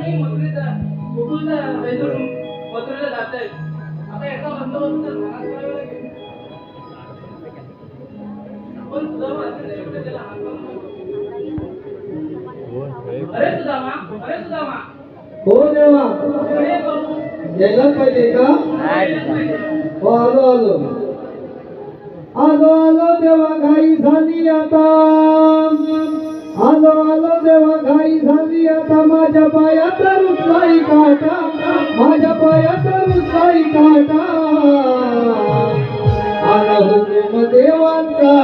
अजूनही मथुरेचा वैदून मथुरेला जात आहेत आता याचा बंदोबस्त सुदामा त्याला अरे सुदामा अरे सुदामा. हो देवा. यायलाच पाहिजे का? हो आलो आलो. आलो आलो देवा घाई झाली आता. काटा माझ्या पायाचा रुसाई काटा माझ्या पायाचा रुसाई काटा. आला हुकुम देवांचा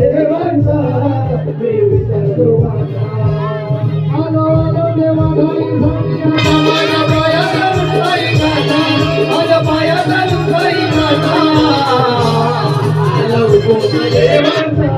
देवांचा Thank you.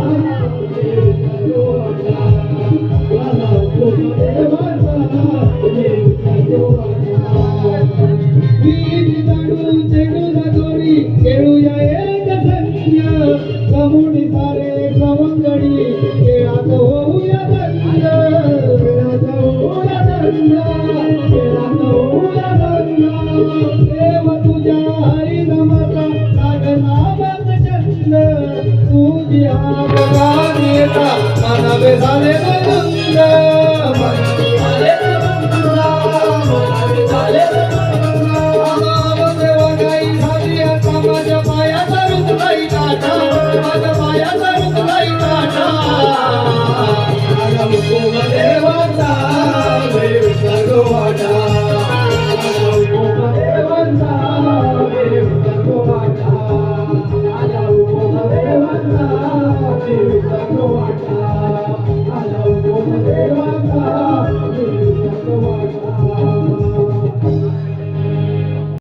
तुझ्या बघा देता मानवे झाले बंद